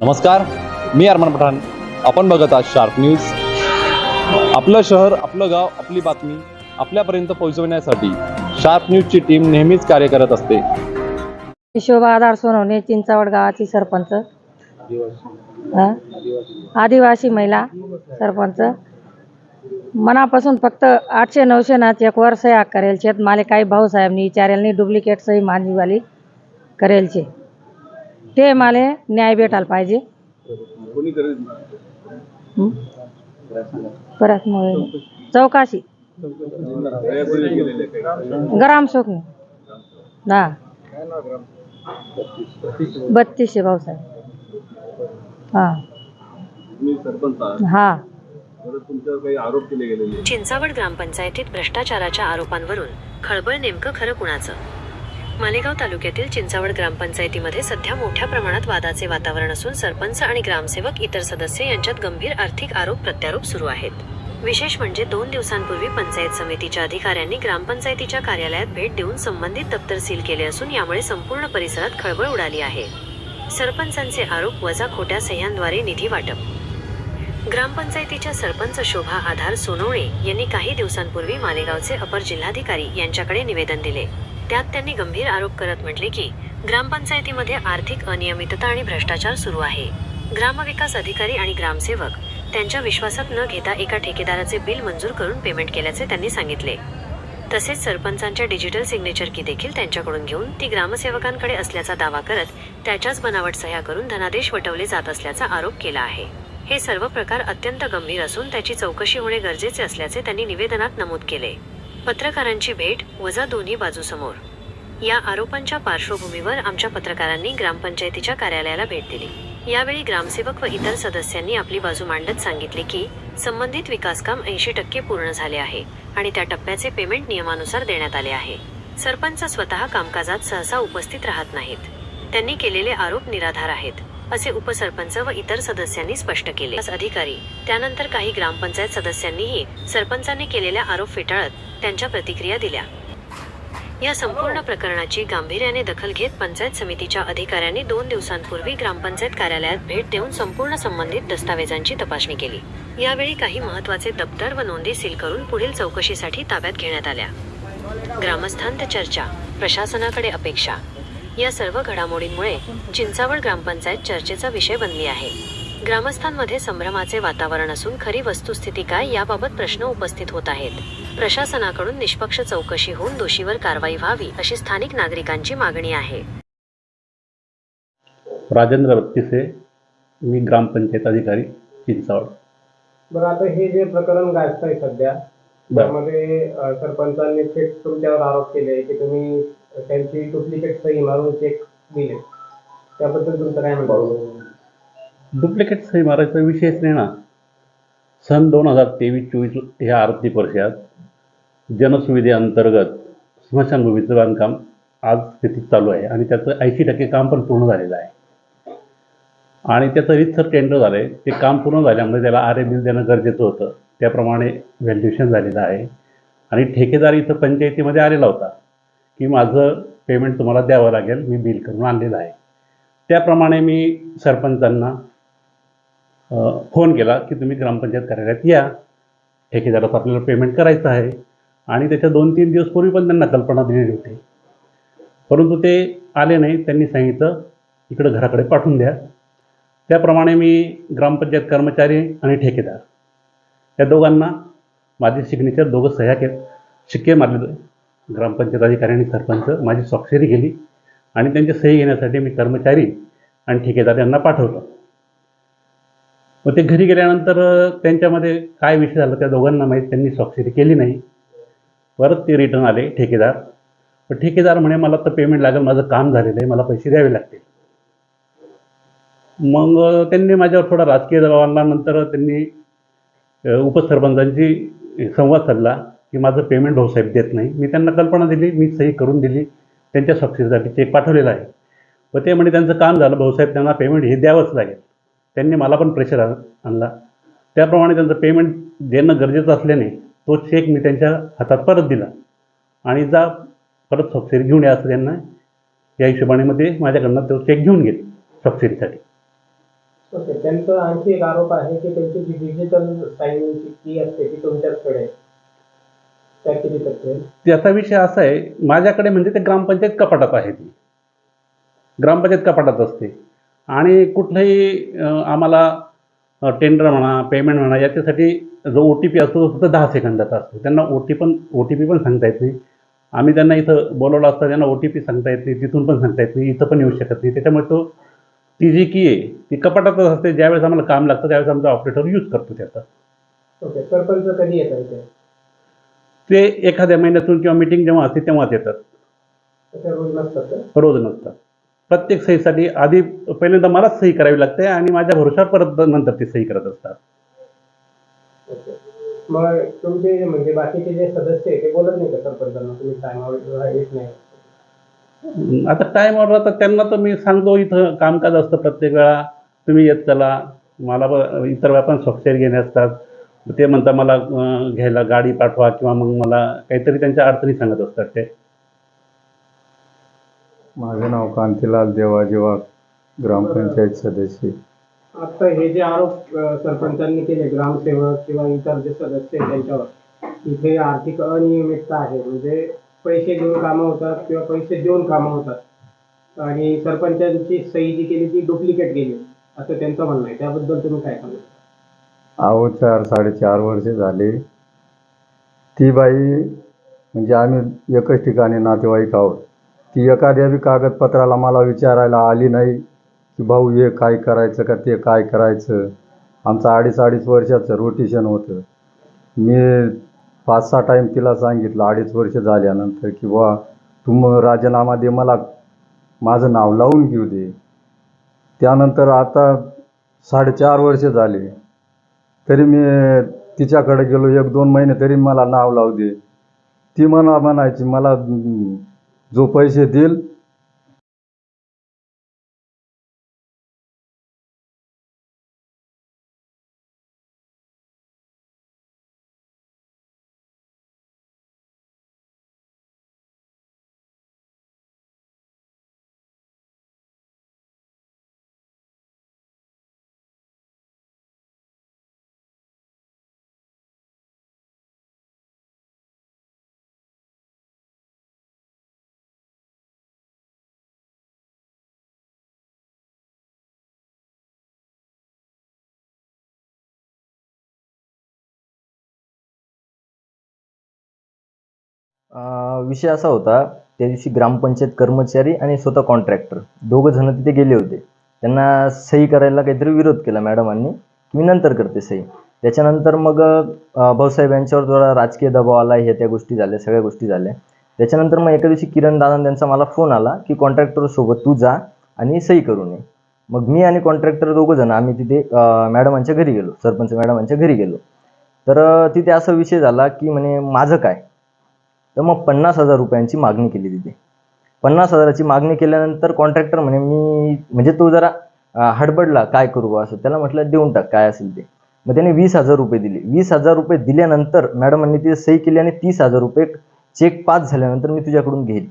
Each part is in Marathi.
नमस्कार मी अरमान पठाण. आपण बघत आहात शार्प न्यूज आपलं शहर आपलं गाव आपली बातमी आपल्यापर्यंत पोहोचवण्यासाठी शार्प न्यूजची टीम नेहमीच कार्य करत असते. शोभा आधार सोनवणे चिंचावड गावाची सरपंच. हा? आदिवासी महिला सरपंच. मनापासून फक्त आठशे नऊशे ना चेकवर सह्या करेल शेत माले काही भाऊसाहेबनी विचारेल डुप्लिकेट सही मानवीवाली करेलचे. ते माले न्याय भेटायला पाहिजे. हं? परत मग चौकाशी. ग्राम सोकणे हा. बत्तीसशे भाऊसाहेब हा. हा. चिंचावड ग्रामपंचायतीत भ्रष्टाचाराच्या आरोपांवरून खळबळ नेमकं खरं कुणाचं? मालेगाव तालुक्यातील चिंचावड ग्रामपंचायतीमध्ये सध्या मोठ्या प्रमाणात वादाचे वातावरण असून सरपंच आणि ग्रामसेवक इतर सदस्य यांच्यात गंभीर आर्थिक आरोप प्रत्यारोप सुरू आहेत. विशेष म्हणजे दोन दिवसांपूर्वी पंचायत समितीच्या अधिकाऱ्यांनी ग्रामपंचायतीच्या कार्यालयात भेट देऊन संबंधित दप्तर सील केले असून यामुळे संपूर्ण परिसरात खळबळ उडाली आहे. सरपंचांचे आरोप वजा खोट्या सह्यांद्वारे निधी वाटप. ग्रामपंचायतीच्या सरपंच शोभा आधार सोनवणे यांनी काही दिवसांपूर्वी मालेगावचे अपर जिल्हाधिकारी यांच्याकडे निवेदन दिले. त्यात त्यांनी गंभीर आरोप करत म्हटले की ग्रामपंचायतीमध्ये आर्थिक अनियमितता आणि भ्रष्टाचार सुरू आहे. ग्रामविकास अधिकारी आणि ग्रामसेवक त्यांच्या विश्वासात न घेता एका ठेकेदाराचे बिल मंजूर करून पेमेंट केल्याचे त्यांनी सांगितले. तसेच सरपंचांच्या डिजिटल सिग्नेचर की देखील त्यांच्याकडून घेऊन ती ग्रामसेवकांकडे असल्याचा दावा करत त्याच्याच बनावट सह्या करून धनादेश वटवले जात असल्याचा आरोप केला आहे. हे सर्व प्रकार अत्यंत गंभीर असून त्याची चौकशी होणे गरजेचे असल्याचे त्यांनी निवेदनात नमूद केले. पत्रकारांची भेट वजा दोन्ही बाजूसमोर. या आरोपांच्या पार्श्वभूमीवर आमच्या पत्रकारांनी ग्रामपंचायतीच्या कार्यालयाला भेट दिली. यावेळी ग्रामसेवक व इतर सदस्यांनी आपली बाजू मांडत सांगितले की संबंधित विकासकाम ऐंशी टक्के पूर्ण झाले आहे आणि त्या टप्प्याचे पेमेंट नियमानुसार देण्यात आले आहे. सरपंच स्वतः कामकाजात सहसा उपस्थित राहत नाहीत. त्यांनी केलेले आरोप निराधार आहेत. असे उपसरपंच व इतर सदस्यांनी स्पष्ट केले. अधिकारी त्यानंतर काही ग्रामपंचायत सदस्यांनीही सरपंचांनी केलेल्या आरोप फेटाळत त्यांच्या प्रतिक्रिया दिल्या. या संपूर्ण प्रकरणाची गांभीर्याने दखल घेत पंचायत समितीच्या अधिकाऱ्यांनी दोन दिवसांपूर्वी ग्रामपंचायत कार्यालयात भेट देऊन संपूर्ण संबंधित दस्तावेजांची तपासणी केली. यावेळी काही महत्त्वाचे दप्तर व नोंदी सील करून पुढील चौकशीसाठी ताब्यात घेण्यात आल्या. ग्रामस्थांत चर्चा प्रशासनाकडे अपेक्षा या सर्व घडामोडींमुळे चिंचावड ग्रामपंचायत चर्चेचा विषय बनली आहे. ग्रामस्थांमध्ये संभ्रमाचे वातावरण असून खरी वस्तुस्थिती काय याबाबत प्रश्न उपस्थित होत आहेत. प्रशासनाकडून निष्पक्ष चौकशी होऊन दोषीवर कारवाई व्हावी अशी स्थानिक नागरिकांची मागणी आहे. राजेंद्र बत्तीसे मी ग्रामपंचायत अधिकारी चिंचावड बरं आता हे जे प्रकरण गाजतंय सध्या त्यामध्ये सरपंचांनी थेट तुमच्यावर आरोप केले की तुम्ही त्यांची डुप्लिकेट सही मारून चेक दिले. त्याबद्दल तुमचं काय म्हणतो डुप्लिकेट सही मारायचा विषयच नाही ना. सन दोन हजार तेवीस चोवीस ह्या आर्थिक वर्षात जनसुविधेअंतर्गत स्मशानभूमीचं बांधकाम आज स्थितीत चालू आहे आणि त्याचं ऐंशी टक्के काम पण पूर्ण झालेलं आहे. आणि त्याचं रितसर टेंडर झालं आहे ते काम पूर्ण झाल्यामुळे त्याला आर ए बिल देणं गरजेचं होतं. त्याप्रमाणे व्हॅल्युएशन झालेलं आहे. आणि ठेकेदार इथं पंचायतीमध्ये आलेला होता. की माझं पेमेंट तुम्हाला द्यावं लागेल मी बिल करून आणलेलं आहे. त्याप्रमाणे मी सरपंचांना फोन केला की तुम्ही ग्रामपंचायत कार्यालयात या. ठेकेदाराचं आपल्याला पेमेंट करायचं आहे. आणि त्याच्या दोन तीन दिवस पूर्वी पण त्यांना कल्पना दिलेली होती. परंतु ते आले नाही. त्यांनी सांगितलं इकडं घराकडे पाठवून द्या. त्याप्रमाणे मी ग्रामपंचायत कर्मचारी आणि ठेकेदार या दोघांना माझी सिग्नेचर दोघं सह्या के शिक्के मारले. ग्रामपंचायत अधिकारी आणि सरपंच माझी स्वाक्षरी केली आणि त्यांची सही घेण्यासाठी मी कर्मचारी आणि ठेकेदार यांना पाठवलं. मग ते घरी गेल्यानंतर त्यांच्यामध्ये काय विषय झाला त्या दोघांना माहीत त्यांनी स्वाक्षरी केली नाही. परत ते रिटर्न आले ठेकेदार. पण ठेकेदार म्हणे मला तर पेमेंट लागेल माझं काम झालेलं आहे मला पैसे द्यावे लागतील. मग त्यांनी माझ्यावर थोडा राजकीय दबाव आणला. नंतर त्यांनी उपसरपंचांशी संवाद साधला. की माझं पेमेंट भाऊसाहेब देत नाही. मी त्यांना कल्पना दिली मी सही करून दिली. त्यांच्या स्वाक्षरीसाठी चेक पाठवलेला आहे. व ते म्हणे त्यांचं काम झालं भाऊसाहेब त्यांना पेमेंट हे द्यावंच लागेल. त्यांनी मला पण प्रेशर आणला. त्याप्रमाणे त्यांचं पेमेंट देणं गरजेचं असल्याने तो चेक मी त्यांच्या हातात परत दिला. आणि जा परत स्वाक्षरी घेऊन या असं त्यांना या हिशोबाने मध्ये माझ्याकडनं तो चेक घेऊन गेले स्वाक्षरीसाठी त्यांचा आणखी एक आरोप आहे की त्यांची जी डिजिटल साईनची की असते ती तुमच्याचकडे आहे. त्या किती टक्के आहे? त्याचा विषय असा आहे माझ्याकडे म्हणजे ते ग्रामपंचायत कपाटात आहे ती. ग्रामपंचायत कपाटात असते. आणि कुठलंही अं, आम्हाला टेंडर म्हणा पेमेंट म्हणा याच्यासाठी जो ओ टी पी असतो तो फक्त दहा सेकंदाचा असतो. त्यांना ओ टी पण ओ टी पी पण सांगता येत नाही. आम्ही त्यांना इथं बोलवलं असतं त्यांना ओ टी पी सांगता येत नाही तिथून पण सांगता येत नाही इथं पण येऊ शकत नाही. त्याच्यामुळे तो ती जी की आहे ती कपाटातच असते. ज्यावेळेस आम्हाला काम लागतं त्यावेळेस आमचा ऑपरेटर यूज करतो त्याचा. ओके सरपंच कधी येतात ते एखाद्या महिन्यातून किंवा मिटिंग जेव्हा असते तेव्हाच येतात. रोज नसतात. का रोज नसतात प्रत्येक सहीसाठी आधी पहिल्यांदा मलाच सही करावी लागते आणि माझ्या भरोशावर परत नंतर ते सही करत असतात. मग तुमचे म्हणजे बाकीचे जे सदस्य ते बोलत नाही का सरपंचांना? तुम्ही टायमावर येत नाही. आता टाईमवर आता त्यांना तर मी सांगतो इथं कामकाज असतं प्रत्येक वेळा. तुम्ही येत चला. मला इतर वेळा पण स्वाक्षरी घेणे असतात. ते म्हणतात मला घ्यायला गाडी पाठवा किंवा मग मला काहीतरी त्यांच्या अडचणी सांगत असतात ते. माझे नाव कांतीलाल देवाजीवा ग्रामपंचायत सदस्य. आता हे जे आरोप सरपंचांनी केले ग्रामसेवक किंवा इतर जे सदस्य आहेत त्यांच्यावर इथे आर्थिक अनियमितता आहे. म्हणजे पैसे घेऊन कामं होतात किंवा पैसे देऊन कामं होतात. आणि सरपंचांची सही जी केली ती डुप्लिकेट गेली असं त्यांचं म्हणणं आहे. त्याबद्दल तुम्ही काय सांगा अहो चार साडेचार वर्ष झाले. ती बाई म्हणजे आम्ही एकच ठिकाणी नातेवाईक आहोत. ती एखाद्या बी कागदपत्राला मला विचारायला आली नाही की भाऊ हे काय करायचं का? ते काय करायचं? आमचं अडीच अडीच वर्षाचं रोटेशन होतं. मी पाच सहा टाईम तिला सांगितलं अडीच वर्ष झाल्यानंतर की बुवा तुम राजीनामा दे मला माझं नाव लावून घेऊ दे. त्यानंतर आता साडेचार वर्ष झाले. तरी मी तिच्याकडे गेलो एक दोन महिने तरी मला नाव लावू दे. ती मला म्हणायची मला जो पैसे देईल विषय असा होता त्या दिवशी ग्रामपंचायत कर्मचारी आणि स्वतः कॉन्ट्रॅक्टर दोघं जण तिथे गेले होते. त्यांना सही करायला काहीतरी विरोध केला मॅडमांनी की मी नंतर करते सही. त्याच्यानंतर मग भाऊसाहेब यांच्यावर थोडा राजकीय दबाव आला हे त्या गोष्टी झाल्या सगळ्या गोष्टी झाल्या. त्याच्यानंतर मग एका दिवशी किरण दादा त्यांचा मला फोन आला की कॉन्ट्रॅक्टरसोबत तू जा आणि सही करून ये मग मी आणि कॉन्ट्रॅक्टर दोघं जण आम्ही तिथे मॅडमांच्या घरी गेलो सरपंच मॅडमांच्या घरी गेलो. तर तिथे असा विषय झाला की म्हणे माझं काय? तर मग पन्नास हजार रुपयांची मागणी केली तिथे. पन्नास हजाराची मागणी केल्यानंतर कॉन्ट्रॅक्टर म्हणे मी म्हणजे तो जरा हडबडला काय करू बा असं. त्याला म्हटलं देऊन टाक काय असेल ते. मग त्याने वीस हजार रुपये दिले. वीस हजार रुपये दिल्यानंतर मॅडमांनी तिथे सही केली आणि तीस हजार रुपये चेक पास झाल्यानंतर मी तुझ्याकडून घेईल.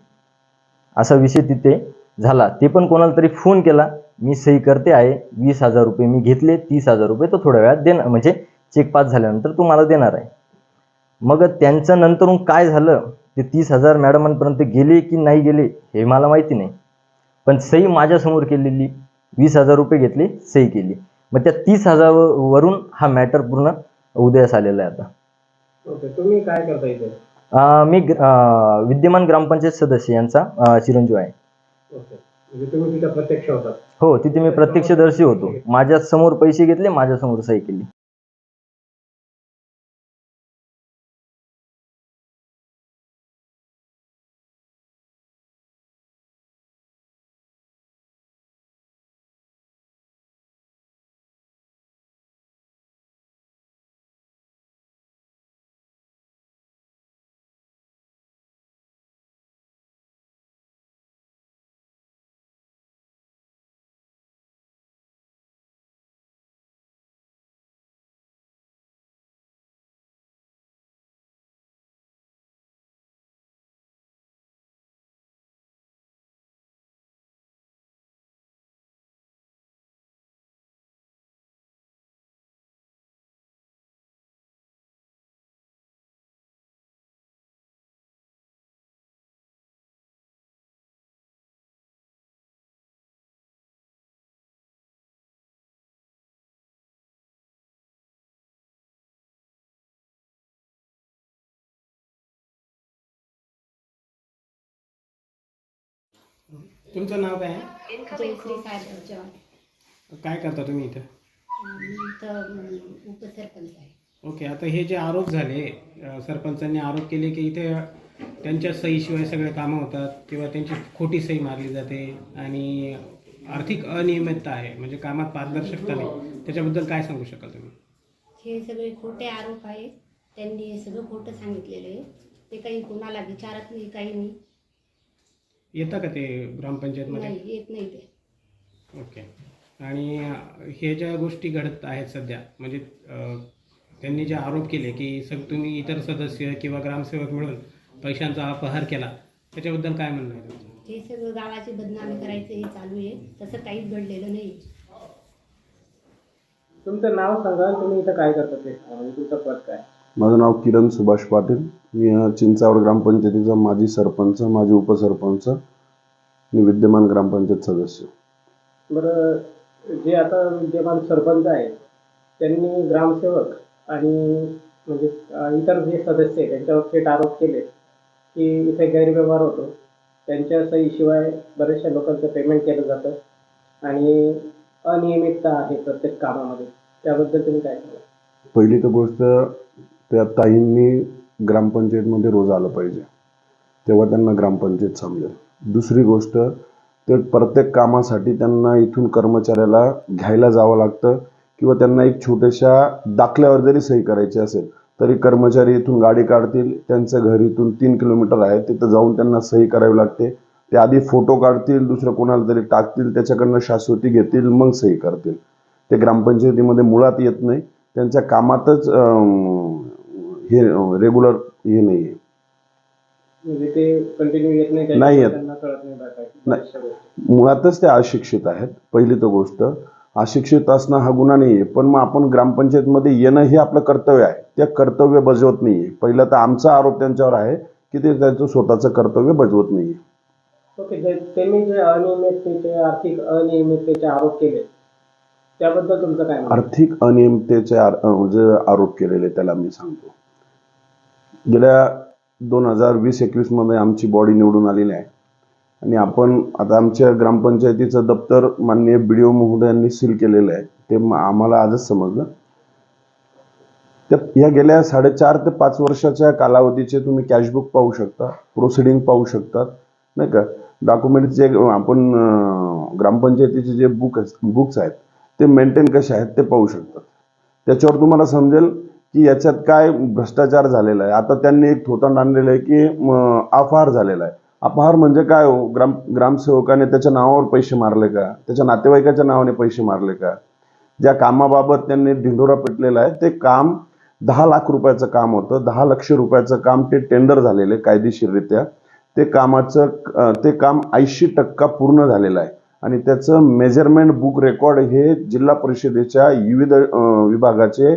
असा विषय तिथे झाला. ते पण कोणाला तरी फोन केला मी सही करते आहे वीस हजार रुपये मी घेतले तीस हजार रुपये तो थोड्या वेळात देणार म्हणजे चेक पास झाल्यानंतर तू मला देणार आहे. मग त्यांचं नंतरून काय झालं? ते तीस हजार मॅडमांपर्यंत गेले की नाही गेले हे मला माहिती नाही. पण सही माझ्यासमोर केलेली वीस हजार रुपये घेतले सही केली. मग त्या तीस हजार वरून हा मॅटर पूर्ण उदयास आलेला आहे आता. ओके तुम्ही काय करता इथे? मी विद्यमान ग्रामपंचायत सदस्य यांचा चिरंजीव आहे. ओके म्हणजे हो तिथे मी प्रत्यक्षदर्शी होतो. माझ्यासमोर पैसे घेतले माझ्यासमोर सही केली. तुमचं नाव काय आहे? जयश्री साहेब चव्हाण काय करता तुम्ही इथं? मी इथं उपसरपंच आहे. ओके आता हे जे आरोप झाले अ, सरपंचांनी आरोप केले की इथे त्यांच्या सहीशिवाय सगळे कामं होतात किंवा त्यांची खोटी सही मारली जाते आणि आर्थिक अनियमितता आहे म्हणजे कामात पारदर्शकता नाही. त्याच्याबद्दल काय सांगू शकाल तुम्ही? हे सगळे खोटे आरोप आहेत. त्यांनी हे सगळं खोटं सांगितलेलं आहे. ते काही कोणाला विचारत नाही काही नाही. येतं का ते ग्रामपंचायतमध्ये? नाही येत नाही ते. ओके. आणि हे ज्या गोष्टी घडत आहेत सध्या म्हणजे अ, त्यांनी जे आरोप केले की सग तुम्ही इतर सदस्य किंवा ग्रामसेवक मिळून पैशांचा अपहार केला त्याच्याबद्दल काय म्हणणं आहे तुमचं? हे सगळं गावाची बदनामी करायचं हे चालू आहे. तसं काहीच घडलेलं नाही. तुमचं नाव सांगा तुम्ही इथं काय करता ते? म्हणजे तुमचं पद काय? माझं नाव किरण सुभाष पाटील. मी चिंचावड ग्रामपंचायतीचा माजी सरपंच माजी उपसरपंच आणि विद्यमान ग्रामपंचायत सदस्य. बरं जे आता विद्यमान सरपंच आहेत त्यांनी ग्रामसेवक आणि म्हणजे अ, इतर जे सदस्य आहेत त्यांच्यावर थेट आरोप केले की इथे गैरव्यवहार होतो. त्यांच्या सहीशिवाय बऱ्याचशा लोकांचं पेमेंट केलं जातं आणि अनियमितता आहे प्रत्येक कामामध्ये. त्याबद्दल तुम्ही काय सांगा पहिली तर गोष्ट त्या ताईंनी ग्रामपंचायतमध्ये रोज आलं पाहिजे. तेव्हा त्यांना ग्रामपंचायत समजेल. दुसरी गोष्ट ते प्रत्येक कामासाठी त्यांना इथून कर्मचाऱ्याला घ्यायला जावं लागतं किंवा त्यांना एक छोट्याशा दाखल्यावर जरी सही करायची असेल तरी कर्मचारी इथून गाडी काढतील त्यांचं घर इथून तीन किलोमीटर आहे तिथं जाऊन त्यांना सही करावी लागते. ते आधी फोटो काढतील दुसरं कोणाला तरी टाकतील त्याच्याकडनं शाश्वती घेतील मग सही करतील. ते ग्रामपंचायतीमध्ये मुळात येत नाही. त्यांच्या कामातच हे रेग्युलर हे नाही आहे म्हणजे ते कंटिन्यू येत नाही नाही येत. त्यांना कळत नाही बरं काय नाही. बऱ्याचशा गोष्टी. मुळातच ते अशिक्षित आहेत पहिली तर गोष्ट अशिक्षित असणं हा गुन्हा नाही आहे पण मग आपण ग्रामपंचायतमध्ये येणं हे आपलं कर्तव्य आहे ते कर्तव्य बजवत नाही आहे पहिलं तर आमचा आरोप त्यांच्यावर आहे की ते त्यांचं स्वतःचं कर्तव्य बजवत नाही आहे ओके जे त्यांनी जे अनियमिततेचे आर्थिक अनियमिततेचे आरोप केले त्याबद्दल तुमचं काय म्हणणं आहे? आर्थिक अनियमिततेचे आर- अं, जे आरोप केलेले त्याला मी सांगतो गेल्या दोन हजार वीस एकवीसमध्ये आमची बॉडी निवडून आलेली आहे. आणि आपण आता आमच्या ग्रामपंचायतीचं दप्तर माननीय बी डी ओ महोदयांनी सील केलेलं आहे. ते आम्हाला आजच समजलं. त्यात या गेल्या साडेचार ते पाच वर्षाच्या कालावधीचे तुम्ही कॅशबुक पाहू शकता प्रोसिडिंग पाहू शकतात नाही का? डॉक्युमेंट जे आपण ग्रामपंचायतीचे जे बुक बुक्स आहेत ते मेंटेन कसे आहेत ते पाहू शकतात त्याच्यावर तुम्हाला समजेल की याच्यात काय भ्रष्टाचार झालेला आहे. आता त्यांनी एक थोतांड आणलेलं आहे की अपहार झालेला आहे. अपहार म्हणजे काय हो? ग्राम ग्रामसेवकाने त्याच्या नावावर पैसे मारले का? त्याच्या नातेवाईकाच्या नावाने पैसे मारले का? ज्या कामाबाबत त्यांनी ढिंडोरा पिटलेला आहे ते काम दहा लाख रुपयाचं काम होतं. दहा लक्ष रुपयाचं काम ते टेंडर झालेले कायदेशीररित्या. ते कामाचं ते काम ऐंशी टक्का पूर्ण झालेलं आहे. आणि त्याचं मेजरमेंट बुक रेकॉर्ड हे जिल्हा परिषदेच्या विविध विभागाचे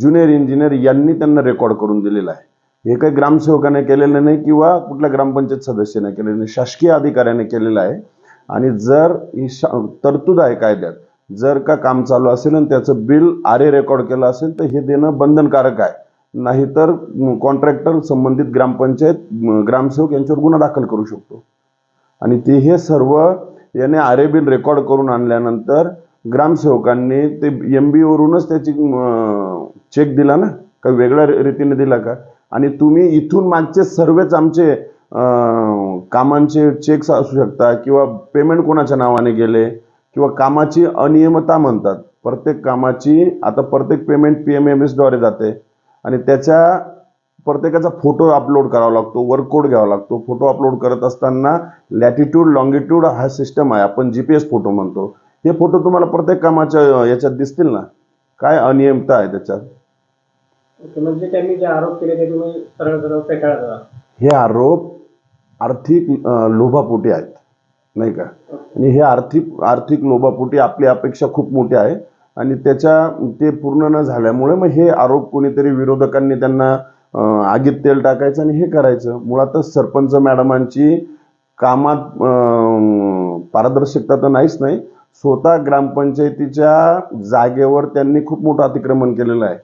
ज्युनियर इंजिनियर यांनी त्यांना रेकॉर्ड करून दिलेलं आहे. हे काही ग्रामसेवकाने केलेलं नाही किंवा कुठल्या ग्रामपंचायत सदस्याने केलेलं नाही शासकीय अधिकाऱ्याने केलेलं आहे. आणि जर ही शा- तरतूद आहे कायद्यात जर का काम चालू असेल आणि त्याचं बिल आरे रेकॉर्ड केलं असेल तर हे देणं बंधनकारक आहे. नाहीतर कॉन्ट्रॅक्टर संबंधित ग्रामपंचायत ग्रामसेवक यांच्यावर गुन्हा दाखल करू शकतो. आणि ते हे सर्व याने आरे बिल रेकॉर्ड करून आणल्यानंतर ग्रामसेवकांनी ते एम बी वरूनच त्याची चेक दिला ना? का वेगळ्या रीतीने दिला का? आणि तुम्ही इथून मागचे सर्वच आमचे कामांचे चेक्स असू शकता किंवा पेमेंट कोणाच्या नावाने गेले किंवा कामाची अनियमता म्हणतात. प्रत्येक कामाची आता प्रत्येक पेमेंट पी एम एम एसद्वारे जाते. आणि त्याच्या प्रत्येकाचा फोटो अपलोड करावा लागतो वर्क घ्यावा लागतो. फोटो अपलोड करत असताना लॅटिट्यूड लॉंगिट्यूड हा सिस्टम आहे. आपण जी पी एस फोटो म्हणतो. हे फोटो तुम्हाला प्रत्येक कामाच्या याच्यात दिसतील ना? काय अनियमता आहे त्याच्यात? म्हणजे त्यांनी जे आरोप केले ते तुम्ही सरळ सरळ फेटाळा हे आरोप आर्थिक लोभापोटी आहेत नाही का? आणि हे आर्थिक आर्थिक लोभापोटी आपली अपेक्षा खूप मोठी आहे. आणि त्याच्या ते पूर्ण न झाल्यामुळे मग हे आरोप कोणीतरी विरोधकांनी त्यांना आगीत तेल टाकायचं आणि हे करायचं. मुळातच सरपंच मॅडमांची कामात पारदर्शकता तर नाहीच नाही. स्वतः ग्रामपंचायतीच्या जागेवर त्यांनी खूप मोठं अतिक्रमण केलेलं आहे.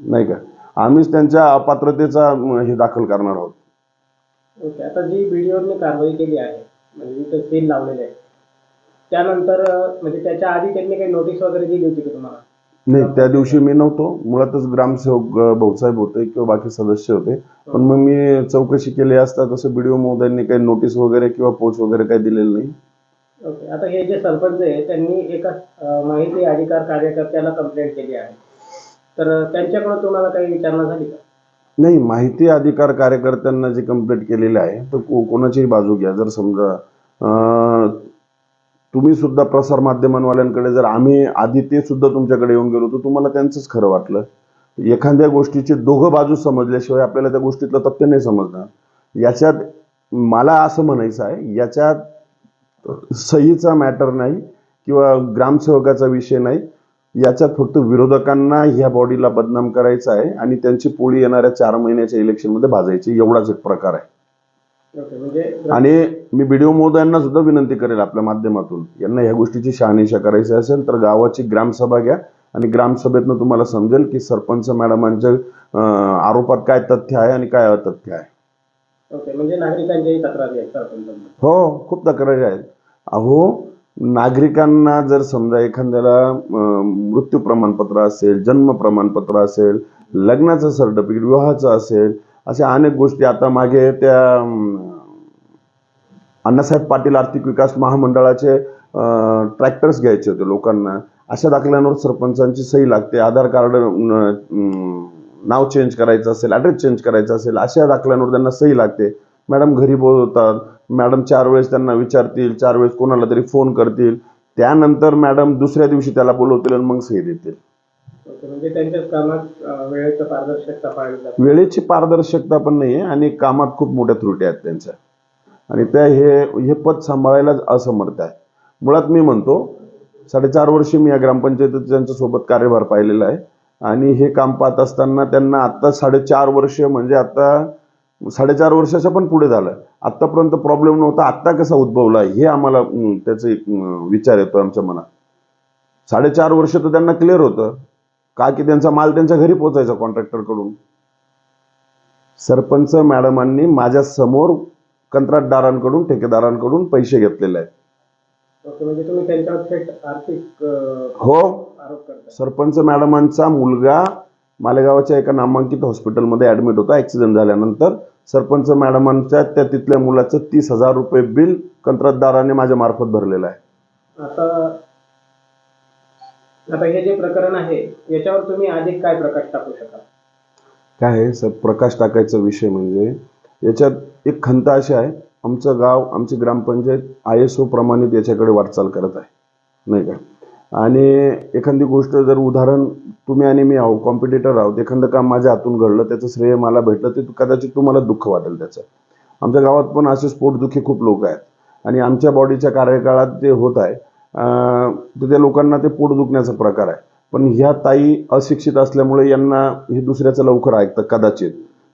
नाही का? आम्हीच त्यांच्या अपात्रतेचा हे दाखल करणार आहोत. ओके आता जी व्हिडिओने कारवाई केली आहे म्हणजे तिथे सील लावलेले आहे त्यानंतर अं, म्हणजे त्याच्या आधी त्यांनी काही नोटीस वगैरे दिली होती का तुम्हाला? नाही त्या दिवशी मी नव्हतो. मुळातच ग्रामसेवक अं, भाऊसाहेब होते किंवा बाकी सदस्य होते. पण मग मी चौकशी केली असता तसं बीडीओ महोदयांनी काही नोटीस वगैरे किंवा पोच वगैरे काही दिलेलं नाही. ओके आता हे जे सरपंच आहे त्यांनी एका अं, माहिती अधिकार कार्यकर्त्याला कंप्लेंट केली आहे. तर अं, त्यांच्याकडून तुम्हाला काही विचारणा झाली का? नाही माहिती अधिकार कार्यकर्त्यांना जे कंप्लेंट केलेले आहे तर को- कोणाचीही बाजू घ्या. जर समजा तुम्ही सुद्धा प्रसार माध्यमांवाल्यांकडे जर आम्ही आधी ते सुद्धा तुमच्याकडे येऊन गेलो तर तुम्हाला त्यांचंच खरं वाटलं. एखाद्या गोष्टीची दोघं बाजू समजल्याशिवाय आपल्याला त्या गोष्टीतलं तथ्य नाही समजणार. याच्यात मला असं म्हणायचं आहे याच्यात सहीचा मॅटर नाही किंवा ग्रामसेवकाचा विषय नाही. याच्यात फक्त विरोधकांना ह्या बॉडीला बदनाम करायचं आहे आणि त्यांची पोळी येणाऱ्या चार महिन्याच्या इलेक्शनमध्ये भाजायची. एवढाच एक प्रकार आहे. म्हणजे आणि मी बीडीओ महोदयांना सुद्धा विनंती करेल आपल्या माध्यमातून. यांना ह्या गोष्टीची शहानिशा करायची असेल तर गावाची ग्रामसभा घ्या आणि ग्रामसभेतनं तुम्हाला समजेल की सरपंच मॅडमांच्या आरोपात काय तथ्य आहे आणि काय अतथ्य आहे. म्हणजे नागरिकांच्याही तक्रारी आहेत हो खूप तक्रारी आहेत. अहो नागरिकांना जर समजा एखाद्याला मृत्यू प्रमाणपत्र असेल जन्म प्रमाणपत्र असेल लग्नाचं सर्टिफिकेट विवाहाचं असेल अशा अनेक गोष्टी आता मागे त्या अण्णासाहेब पाटील आर्थिक विकास महामंडळाचे ट्रॅक्टर्स घ्यायचे होते लोकांना. अशा दाखल्यांवर सरपंचांची सही लागते. आधार कार्ड नाव चेंज करायचं असेल ॲड्रेस चेंज करायचा असेल अशा दाखल्यांवर त्यांना सही लागते. मॅडम घरी बोलवतात. मॅडम चार वेळेस त्यांना विचारतील चार वेळेस कोणाला तरी फोन करतील. त्यानंतर मॅडम दुसऱ्या दिवशी त्याला बोलवतील आणि मग सही देतील. म्हणजे वेळेचं पारदर्शकता पण नाही आहे आणि कामात खूप मोठ्या त्रुटी आहेत त्यांच्या. आणि त्या हे हे पद सांभाळायला असमर्थ आहे. मुळात मी म्हणतो साडेचार वर्ष मी या ग्रामपंचायतीत त्यांच्यासोबत कार्यभार पाहिलेला आहे. आणि हे काम पाहत असताना त्यांना आत्ता साडेचार वर्ष म्हणजे आता साडेचार वर्षाच्या पण पुढे झालं. आत्तापर्यंत प्रॉब्लेम नव्हता. आत्ता कसा उद्भवला हे आम्हाला त्याचे एक, विचार येतो आमच्या मनात. साडेचार वर्ष तर त्यांना क्लिअर होतं. का की त्यांचा माल त्यांच्या घरी पोचायचा कॉन्ट्रॅक्टरकडून सरपंच मॅडमांनी माझ्यासमोर कंत्राटदारांकडून ठेकेदारांकडून पैसे घेतलेले आहेत. म्हणजे हो. सरपंच मॅडमांचा मुलगा मालेगावच्या एका नामांकित हॉस्पिटलमध्ये ऍडमिट होता. ऍक्सिडेंट झाल्यानंतर सरपंच मॅडमांच्या त्या तिथल्या मुलाचं तीस हजार रुपये बिल कंत्राटदाराने माझ्या मार्फत भरलेलं आहे. आता आता हे जे प्रकरण आहे याच्यावर तुम्ही अधिक काय प्रकाश टाकू शकाल? काय आहे? सर प्रकाश टाकायचा विषय म्हणजे याच्यात एक खंत अशी आहे आमचं गाव आमची ग्रामपंचायत आय एस ओ प्रमाणित याच्याकडे वाटचाल करत आहे. नाही का? आणि एखादी गोष्ट जर उदाहरण तुम्ही आणि मी आहो कॉम्पिटिटर आहोत एखादं काम माझ्या हातून घडलं त्याचं श्रेय मला भेटलं ते कदाचित तुम्हाला दुःख वाटेल त्याचं. आमच्या गावात पण असे पोटदुखी खूप लोक आहेत. आणि आमच्या बॉडीच्या कार्यकाळात जे होत आहे तर त्या लोकांना ते पोट दुखण्याचा प्रकार आहे. पण ह्या ताई अशिक्षित असल्यामुळे यांना हे दुसऱ्याचं लवकर ऐकतं कदाचित.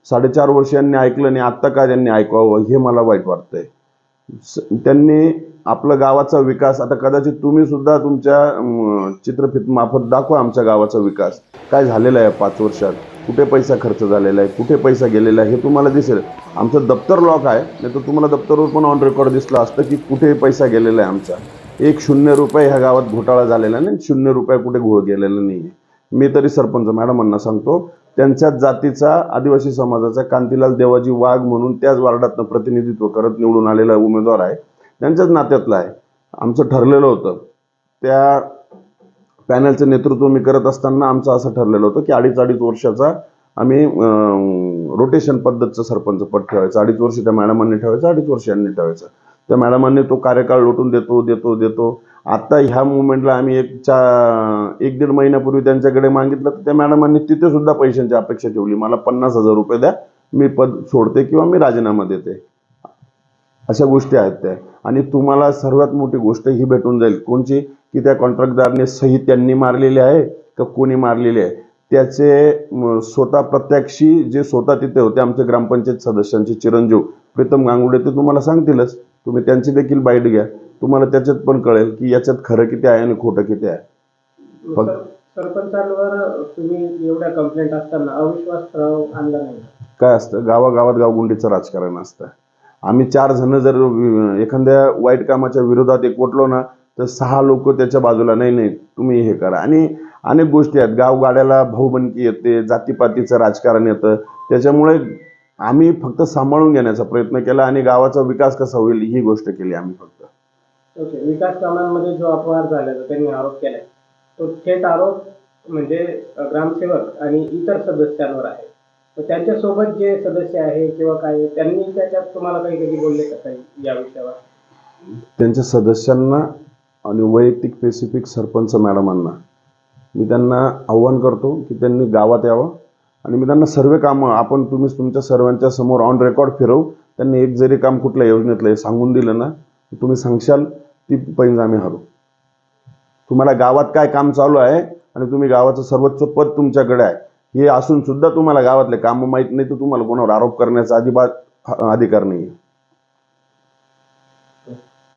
साडेचार वर्ष यांनी ऐकलं नाही आत्ता का त्यांनी ऐकावं हे मला वाईट वाटतंय. त्यांनी आपलं गावाचा विकास आता कदाचित तुम्ही सुद्धा तुमच्या चित्रफित मार्फत दाखवा आमच्या गावाचा विकास. काय झालेला आहे पाच वर्षात? कुठे पैसा खर्च झालेला आहे? कुठे पैसा गेलेला आहे? हे तुम्हाला दिसेल. आमचं दप्तर लॉक आहे नाही तर तुम्हाला दप्तरवर पण ऑन रेकॉर्ड दिसलं असतं की कुठे पैसा गेलेला आहे आमचा. एक शून्य रुपये ह्या गावात घोटाळा झालेला नाही शून्य रुपये कुठे घोळ गेलेला नाही मी तरी सरपंच मॅडमांना सांगतो त्यांच्याच जातीचा आदिवासी समाजाचा कांतीलाल देवाजी वाघ म्हणून त्याच वार्डातनं प्रतिनिधित्व करत निवडून आलेला उमेदवार आहे. त्यांच्याच नात्यातला आहे. आमचं ठरलेलं होतं. त्या पॅनलचं नेतृत्व मी करत असताना आमचं असं ठरलेलं होतं की अडीच अडीच वर्षाचा आम्ही रोटेशन पद्धतचं सरपंच पद ठेवायचं. अडीच वर्ष त्या मॅडमांनी ठेवायचं अडीच वर्ष यांनी ठेवायचं. त्या मॅडमांनी तो कार्यकाळ लोटून देतो देतो देतो. आता ह्या मुवमेंटला आम्ही एक चा एक दीड महिन्यापूर्वी त्यांच्याकडे मागितलं तर त्या मॅडमांनी तिथे सुद्धा पैशांची अपेक्षा ठेवली. मला पन्नास हजार रुपये द्या मी पद सोडते किंवा मी राजीनामा देते. अशा गोष्टी आहेत त्या. आणि तुम्हाला सर्वात मोठी गोष्ट ही भेटून जाईल. कोणची? की त्या कॉन्ट्रॅक्टदारने सही त्यांनी मारलेली आहे का कोणी मारलेली आहे? त्याचे स्वतः प्रत्यक्षी जे स्वतः तिथे होते आमचे ग्रामपंचायत सदस्यांचे चिरंजीव प्रीतम गांगुडे ते तुम्हाला सांगतीलच. तुम्ही त्यांची देखील बाईट घ्या. तुम्हाला त्याच्यात पण कळेल की याच्यात खरं किती आहे आणि खोटं किती आहे. फक्त- सर- सरपंचांवर तुम्ही एवढ्या कंप्लेंट असताना अविश्वास ठराव आणला नाही काय असतं? गावागावात गावगुंडीचं राजकारण असतं. आम्ही चार जण जर एखाद्या वाईट कामाच्या विरोधात एकवटलो ना तर सहा लोक त्याच्या बाजूला नाही नाही तुम्ही हे करा. आणि अनेक गोष्टी आहेत. गावगाड्याला भाऊबंदकी येते जातीपातीचं राजकारण येतं. त्याच्यामुळे आम्ही फक्त सांभाळून घेण्याचा प्रयत्न केला आणि गावाचा विकास कसा होईल ही गोष्ट केली आम्ही फक्त. ओके विकास कामांमध्ये जो अपवाद झाल्याचा त्यांनी आरोप केलाय तो थेट आरोप म्हणजे ग्रामसेवक आणि इतर सदस्यांवर आहे. त्यांच्यासोबत जे सदस्य आहे किंवा काय त्यांनी त्याच्यात तुम्हाला काही कधी बोलले का काही या विषयावर? त्यांच्या सदस्यांना आणि वैयक्तिक स्पेसिफिक सरपंच मॅडमांना मी त्यांना आव्हान करतो की त्यांनी गावात यावं. आणि मी त्यांना सर्व कामं आपण तुम्ही तुमच्या सर्वांच्या समोर ऑन रेकॉर्ड फिरवू. त्यांनी एक जरी काम कुठल्या योजनेतलं हे सांगून दिलं ना तुम्ही सांगशाल ती पैंज आम्ही हरू. तुम्हाला गावात काय काम चालू आहे आणि तुम्ही गावाचं सर्वोच्च पद तुमच्याकडे आहे हे असून सुद्धा तुम्हाला गावातले कामं माहीत नाही तर तुम्हाला कोणावर आरोप करण्याचा अजिबात अधिकार नाही आहे